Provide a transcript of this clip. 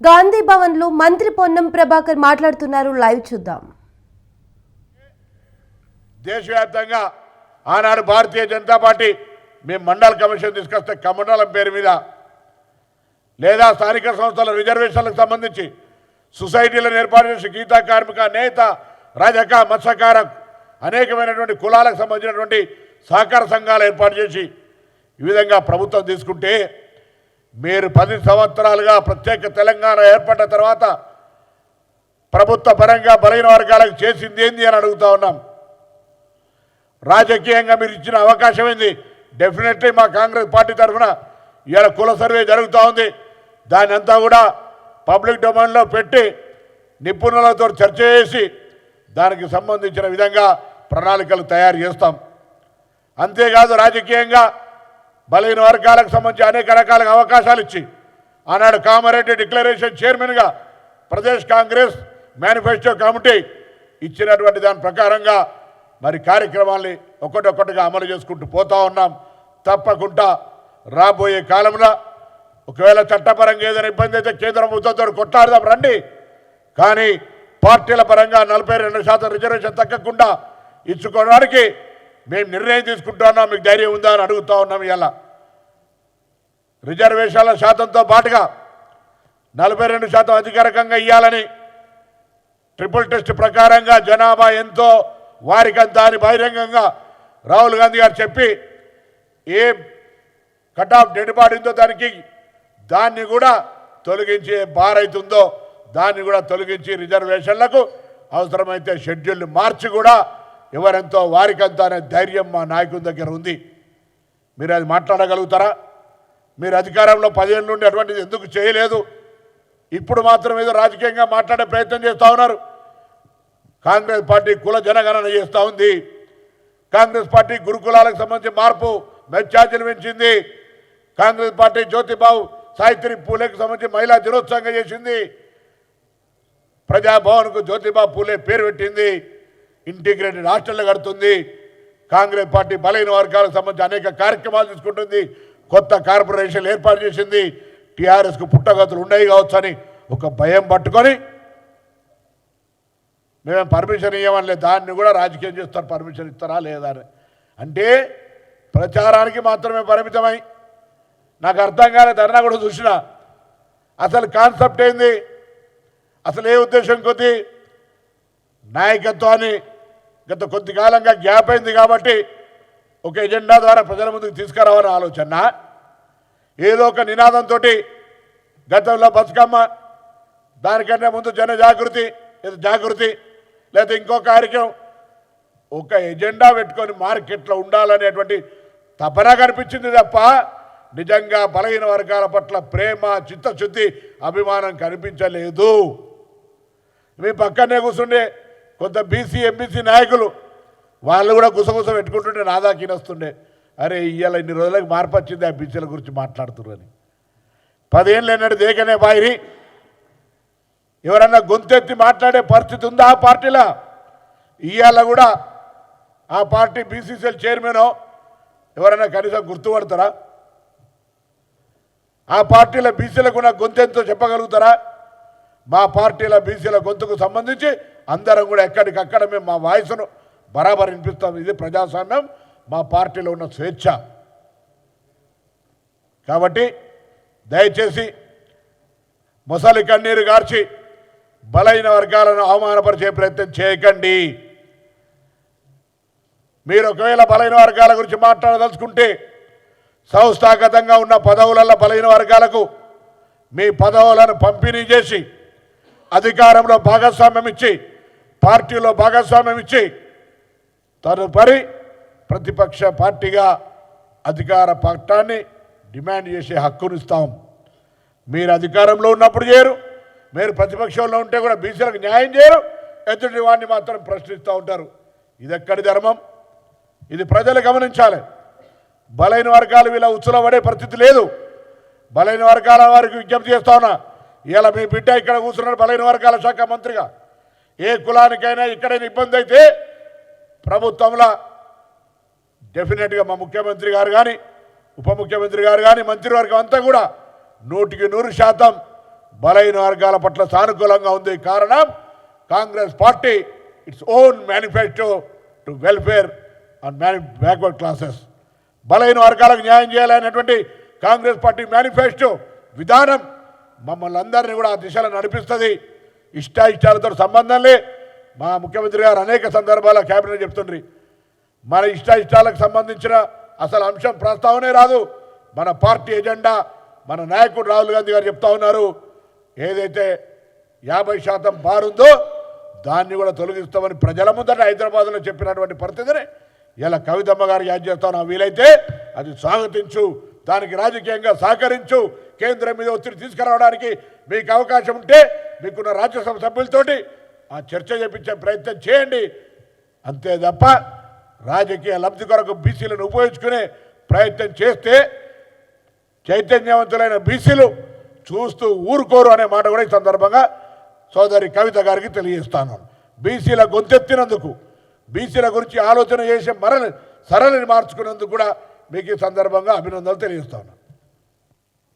గాంధీ భవన్లో మంత్రి పొన్నం ప్రభాకర్ మాట్లాడుతున్నారు. లైవ్ చూద్దాం. దేశవ్యాప్తంగా ఆనాడు భారతీయ జనతా పార్టీ మేము మండల కమిషన్ తీసుకొస్తే కమండలం పేరు మీద లేదా స్థానిక సంస్థల రిజర్వేషన్లకు సంబంధించి సొసైటీలను ఏర్పాటు చేసి గీతా కార్మిక నేత రజక మత్స్యకార అనేకమైనటువంటి కులాలకు సంబంధించినటువంటి సహకార సంఘాలు ఏర్పాటు చేసి ఈ విధంగా ప్రభుత్వం తీసుకుంటే మీరు పది సంవత్సరాలుగా ప్రత్యేక తెలంగాణ ఏర్పడ్డ తర్వాత ప్రభుత్వ పరంగా బలైన వర్గాలకు చేసింది ఏంది అని అడుగుతా ఉన్నాం. రాజకీయంగా మీరు ఇచ్చిన అవకాశం ఏంది? డెఫినెట్లీ మా కాంగ్రెస్ పార్టీ తరఫున ఇవాళ కుల సర్వే జరుగుతూ ఉంది. దాని అంతా కూడా పబ్లిక్ డొమైన్లో పెట్టి నిపుణులతో చర్చ చేసి దానికి సంబంధించిన విధంగా ప్రణాళికలు తయారు చేస్తాం. అంతేకాదు రాజకీయంగా బలహీన వర్గాలకు సంబంధించి అనేక రకాల అవకాశాలు ఇచ్చి ఆనాడు కామారెడ్డి డిక్లరేషన్ చైర్మన్గా ప్రదేశ్ కాంగ్రెస్ మేనిఫెస్టో కమిటీ ఇచ్చినటువంటి దాని ప్రకారంగా మరి కార్యక్రమాల్ని ఒకటొక్కటిగా అమలు చేసుకుంటూ పోతా ఉన్నాం. తప్పకుండా రాబోయే కాలంలో ఒకవేళ చట్టపరంగా ఏదైనా ఇబ్బంది అయితే కేంద్ర ప్రభుత్వంతో కొట్లాడదాం రండి. కానీ పార్టీల పరంగా నలభై రెండు శాతం రిజర్వేషన్ తగ్గకుండా ఇచ్చుకోవడానికి మేము నిర్ణయం తీసుకుంటున్నాం మీకు ధైర్యం ఉందా అని అడుగుతా ఉన్నాం ఇలా రిజర్వేషన్ల శాతంతో పాటుగా నలభై రెండు శాతం అధికారికంగా ఇవ్వాలని ట్రిపుల్ టెస్ట్ ప్రకారంగా జనాభా ఎంతో వారికంతా అని బహిరంగంగా రాహుల్ గాంధీ గారు చెప్పి ఏ కట్ ఆఫ్ డెడ్ బాడీందో దానికి దాన్ని కూడా తొలగించి బారైతుందో దాన్ని కూడా తొలగించి రిజర్వేషన్లకు అవసరమైతే షెడ్యూల్ మార్చి కూడా ఎవరెంతో వారికంతా అనే ధైర్యం మా నాయకుని దగ్గర ఉంది. మీరు అది మాట్లాడగలుగుతారా? మీరు అధికారంలో పదిహేను నుండి అటువంటిది ఎందుకు చేయలేదు? ఇప్పుడు మాత్రం ఏదో రాజకీయంగా మాట్లాడే ప్రయత్నం చేస్తూ ఉన్నారు. కాంగ్రెస్ పార్టీ కుల జనగణన చేస్తూ ఉంది. కాంగ్రెస్ పార్టీ గురుకులాలకు సంబంధించి మార్పు మెచ్చార్జీలు పెంచింది. కాంగ్రెస్ పార్టీ జ్యోతిబాబు సావిత్రి పూలేకి సంబంధించి మహిళా దినోత్సవంగా చేసింది. ప్రజాభవన్కు జ్యోతిబాబు పూలే పేరు పెట్టింది. ఇంటిగ్రేటెడ్ హాస్టల్ కడుతుంది. కాంగ్రెస్ పార్టీ బలహీన వర్గాలకు సంబంధించి అనేక కార్యక్రమాలు తీసుకుంటుంది. కొత్త కార్పొరేషన్లు ఏర్పాటు చేసింది. టీఆర్ఎస్కు పుట్టగతులు ఉన్నాయి కావచ్చు అని ఒక భయం పట్టుకొని మేము పర్మిషన్ ఇవ్వమని దాన్ని కూడా రాజకీయం చేస్తారు పర్మిషన్ ఇస్తారా లేదా అని. అంటే ప్రచారానికి మాత్రమే పరిమితమై నాకు అర్థం కాలే ధర్నా కూడా చూసిన. అసలు కాన్సెప్ట్ ఏంది? అసలు ఏ ఉద్దేశం కొద్ది? నాయకత్వాన్ని గత కొద్ది కాలంగా గ్యాప్ అయింది కాబట్టి ఒక ఎజెండా ద్వారా ప్రజల ముందుకు తీసుకురావాలనే ఆలోచన. ఏదో ఒక నినాదంతో గతంలో బతుకమ్మ దానికంటే ముందు జన జాగృతి జాగృతి లేదా ఇంకో కార్యక్రమం ఒక ఎజెండా పెట్టుకొని మార్కెట్లో ఉండాలనేటువంటి తపన కనిపించింది తప్ప నిజంగా బలహీన వర్గాల పట్ల ప్రేమ చిత్తశుద్ధి అభిమానం కనిపించలేదు. మీ పక్కనే కూర్చుండే కొంత బీసీ ఎంబీసీ నాయకులు వాళ్ళు కూడా గుసగుస పెట్టుకుంటుంటే నా వస్తుండే అరే ఇవాళ ఇన్ని రోజులకు మార్పు వచ్చింది ఆ బీసీల గురించి మాట్లాడుతున్నారని పదేళ్ళు ఎన్నడు దేకనే బాయిరి? ఎవరన్నా గొంతెత్తి మాట్లాడే పరిస్థితి ఉందా ఆ పార్టీలో? ఇవాళ కూడా ఆ పార్టీ బీసీసీఎల్ చైర్మన్ ఎవరైనా కనీసం గుర్తుపడతారా? ఆ పార్టీల బీసీలకు ఉన్న గొంతెంతో చెప్పగలుగుతారా? మా పార్టీల బీసీల గొంతుకు సంబంధించి అందరం కూడా ఎక్కడికక్కడ మేము మా వాయిస్ను బరాబర్ వినిపిస్తాం. ఇది ప్రజాస్వామ్యం మా పార్టీలో ఉన్న స్వేచ్ఛ. కాబట్టి దయచేసి ముసలి కన్నీరు గార్చి బలైన వర్గాలను అవమానపరిచే ప్రయత్నం చేయకండి. మీరు ఒకవేళ బలైన వర్గాల గురించి మాట్లాడదలుచుకుంటే సంస్థాగతంగా ఉన్న పదవులలో బలైన వర్గాలకు మీ పదవులను పంపిణీ చేసి అధికారంలో భాగస్వామ్యం ఇచ్చి పార్టీలో భాగస్వామ్యం ఇచ్చి తదుపరి ప్రతిపక్ష పార్టీగా అధికార పట్టాన్ని డిమాండ్ చేసే హక్కునిస్తాం మీరు అధికారంలో ఉన్నప్పుడు చేయరు మీరు ప్రతిపక్షంలో ఉంటే కూడా బీసీలకు న్యాయం చేయరు ఎదుటి వాడిని మాత్రం ప్రశ్నిస్తూ ఉంటారు. ఇది ఎక్కడి ధర్మం? ఇది ప్రజలు గమనించాలి. బలైన వర్గాలు వీళ్ళ ఉచ్చుల పరిస్థితి లేదు. బలైన వర్గాల వారికి విజ్ఞప్తి చేస్తా ఉన్నా ఇలా మీ బిడ్డ ఇక్కడ కూర్చున్నాడు బలైన వర్గాల శాఖ మంత్రిగా. ఏ కులానికైనా ఇక్కడైనా ఇబ్బంది అయితే ప్రభుత్వంలో డెఫినెట్గా మా ముఖ్యమంత్రి గారు కానీ ఉప ముఖ్యమంత్రి గారు కానీ మంత్రివర్గం అంతా కూడా నూటికి నూరు శాతం బలైన వర్గాల పట్ల సానుకూలంగా ఉంది. కారణం Congress party its own manifesto to welfare and many backward classes బలైన వర్గాలకు న్యాయం చేయాలనేటువంటి కాంగ్రెస్ పార్టీ మేనిఫెస్టో విధానం మమ్మల్ని అందరినీ కూడా ఆ దిశలో నడిపిస్తుంది. ఇష్టాయిష్టాలతో సంబంధం లే. మా ముఖ్యమంత్రి గారు అనేక సందర్భాల్లో క్యాబినెట్ చెప్తుండ్రి. మన ఇష్ట ఇష్టాలకు సంబంధించిన అసలు అంశం ప్రస్తావనే రాదు. మన పార్టీ ఎజెండా మన నాయకుడు రాహుల్ గాంధీ గారు చెప్తా ఉన్నారు. ఏదైతే యాభై శాతం బారుందో దాన్ని కూడా తొలగిస్తామని ప్రజల ముందట హైదరాబాద్లో చెప్పినటువంటి పరిస్థితిని ఇలా కవితమ్మ గారు యాద్ చేస్తాను వీలైతే అది స్వాగతించు దానికి రాజకీయంగా సహకరించు కేంద్రం మీద ఒత్తిడి తీసుకురావడానికి మీకు అవకాశం ఉంటే మీకున్న రాజ్యసభ సభ్యులతోటి ఆ చర్చ చేపించే ప్రయత్నం చేయండి. అంతే తప్ప రాజకీయ లబ్ధి కొరకు బీసీలను ఉపయోగించుకునే ప్రయత్నం చేస్తే చైతన్యవంతులైన బీసీలు చూస్తూ ఊరుకోరు అనే మాట కూడా ఈ సందర్భంగా సోదరి కవిత గారికి తెలియజేస్తాను. బీసీల గొంతెత్తినందుకు బీసీల గురించి ఆలోచన చేసే మరలి సరళిని మార్చుకున్నందుకు కూడా మీకు ఈ సందర్భంగా అభినందనలు తెలియజేస్తాను.